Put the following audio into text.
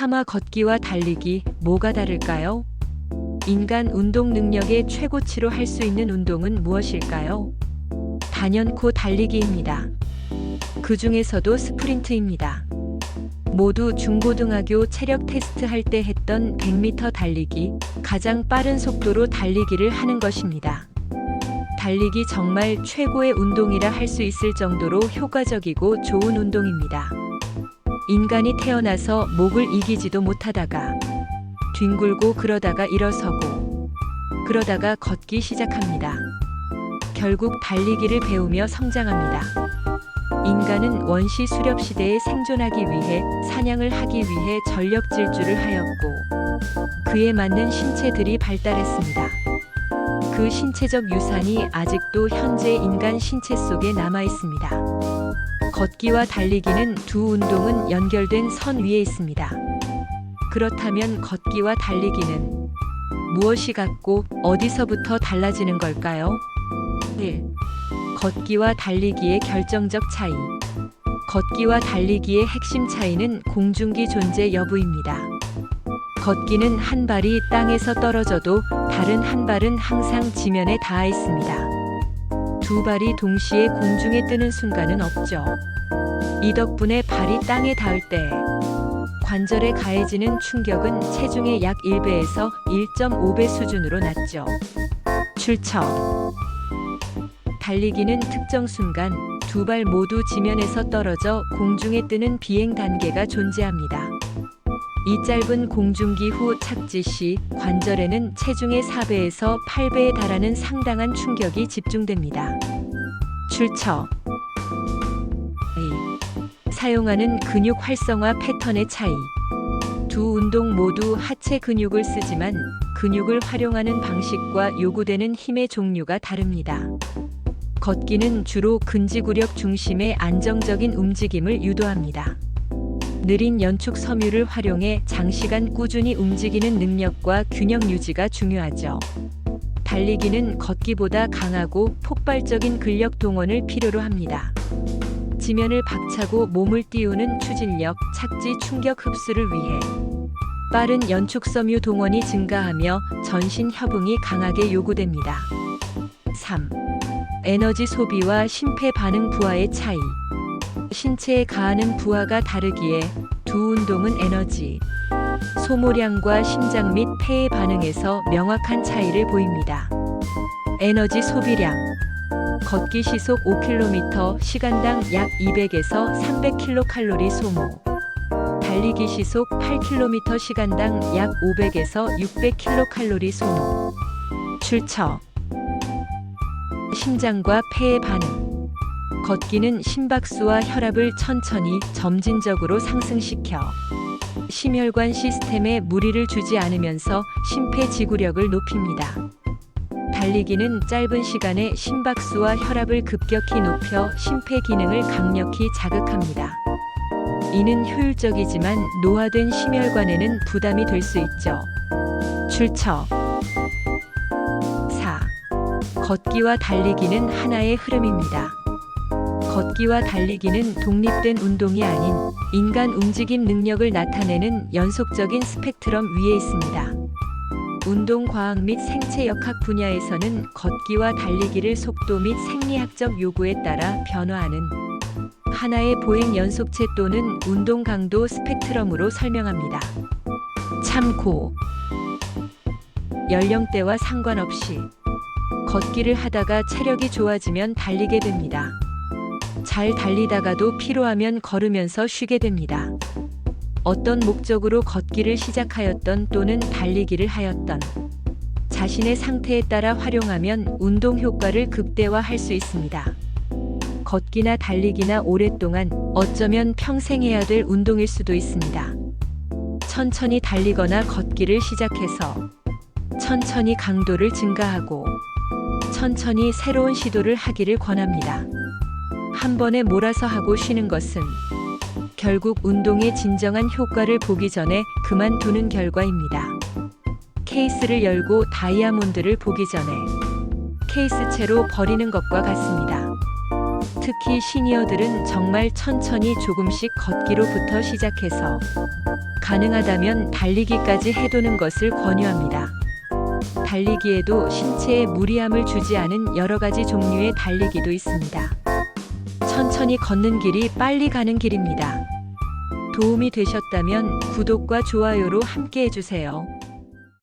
3화 걷기와 달리기 뭐가 다를까요? 인간 운동 능력의 최고치로 할 수 있는 운동은 무엇일까요? 단연코 달리기입니다. 그 중에서도 스프린트입니다. 모두 중고등학교 체력 테스트 할 때 했던 100m 달리기, 가장 빠른 속도로 달리기를 하는 것입니다. 달리기 정말 최고의 운동이라 할 수 있을 정도로 효과적이고 좋은 운동입니다. 인간이 태어나서 목을 이기지도 못하다가 뒹굴고 그러다가 일어서고 그러다가 걷기 시작합니다. 결국 달리기를 배우며 성장합니다. 인간은 원시 수렵 시대에 생존하기 위해 사냥을 하기 위해 전력 질주를 하였고 그에 맞는 신체들이 발달했습니다. 그 신체적 유산이 아직도 현재 인간 신체 속에 남아 있습니다. 걷기와 달리기는 두 운동은 연결된 선 위에 있습니다. 그렇다면 걷기와 달리기는 무엇이 같고 어디서부터 달라지는 걸까요? 1. 걷기와 달리기의 결정적 차이. 걷기와 달리기의 핵심 차이는 공중기 존재 여부입니다. 걷기는 한 발이 땅에서 떨어져도 다른 한 발은 항상 지면에 닿아 있습니다. 두 발이 동시에 공중에 뜨는 순간은 없죠. 이 덕분에 발이 땅에 닿을 때 관절에 가해지는 충격은 체중의 약 1배에서 1.5배 수준으로 낮죠. 출처 달리기는 특정 순간 두 발 모두 지면에서 떨어져 공중에 뜨는 비행 단계가 존재합니다. 이 짧은 공중기 후 착지 시 관절에는 체중의 4배에서 8배에 달하는 상당한 충격이 집중됩니다. 출처 A. 사용하는 근육 활성화 패턴의 차이. 두 운동 모두 하체 근육을 쓰지만 근육을 활용하는 방식과 요구되는 힘의 종류가 다릅니다. 걷기는 주로 근지구력 중심의 안정적인 움직임을 유도합니다. 느린 연축 섬유를 활용해 장시간 꾸준히 움직이는 능력과 균형 유지가 중요하죠. 달리기는 걷기보다 강하고 폭발적인 근력 동원을 필요로 합니다. 지면을 박차고 몸을 띄우는 추진력, 착지 충격 흡수를 위해 빠른 연축 섬유 동원이 증가하며 전신 협응이 강하게 요구됩니다. 3. 에너지 소비와 심폐 반응 부하의 차이. 신체에 가하는 부하가 다르기에 두 운동은 에너지 소모량과 심장 및 폐의 반응에서 명확한 차이를 보입니다. 에너지 소비량 걷기 시속 5km 시간당 약 200에서 300kcal 소모 달리기 시속 8km 시간당 약 500에서 600kcal 소모 출처 심장과 폐의 반응 걷기는 심박수와 혈압을 천천히 점진적으로 상승시켜 심혈관 시스템에 무리를 주지 않으면서 심폐지구력을 높입니다. 달리기는 짧은 시간에 심박수와 혈압을 급격히 높여 심폐 기능을 강력히 자극합니다. 이는 효율적이지만 노화된 심혈관에는 부담이 될 수 있죠. 출처 4. 걷기와 달리기는 하나의 흐름입니다. 걷기와 달리기는 독립된 운동이 아닌 인간 움직임 능력을 나타내는 연속적인 스펙트럼 위에 있습니다. 운동과학 및 생체역학 분야에서는 걷기와 달리기를 속도 및 생리학적 요구에 따라 변화하는 하나의 보행 연속체 또는 운동 강도 스펙트럼으로 설명합니다. 참고 연령대와 상관없이 걷기를 하다가 체력이 좋아지면 달리게 됩니다. 잘 달리다가도 피로하면 걸으면서 쉬게 됩니다. 어떤 목적으로 걷기를 시작하였던 또는 달리기를 하였던 자신의 상태에 따라 활용하면 운동 효과를 극대화할 수 있습니다. 걷기나 달리기나 오랫동안 어쩌면 평생 해야 될 운동일 수도 있습니다. 천천히 달리거나 걷기를 시작해서 천천히 강도를 증가하고 천천히 새로운 시도를 하기를 권합니다. 한 번에 몰아서 하고 쉬는 것은 결국 운동의 진정한 효과를 보기 전에 그만두는 결과입니다. 케이스를 열고 다이아몬드를 보기 전에 케이스채로 버리는 것과 같습니다. 특히 시니어들은 정말 천천히 조금씩 걷기로부터 시작해서 가능하다면 달리기까지 해도는 것을 권유합니다. 달리기에도 신체에 무리함을 주지 않은 여러 가지 종류의 달리기도 있습니다. 천천히 걷는 길이 빨리 가는 길입니다. 도움이 되셨다면 구독과 좋아요로 함께 해주세요.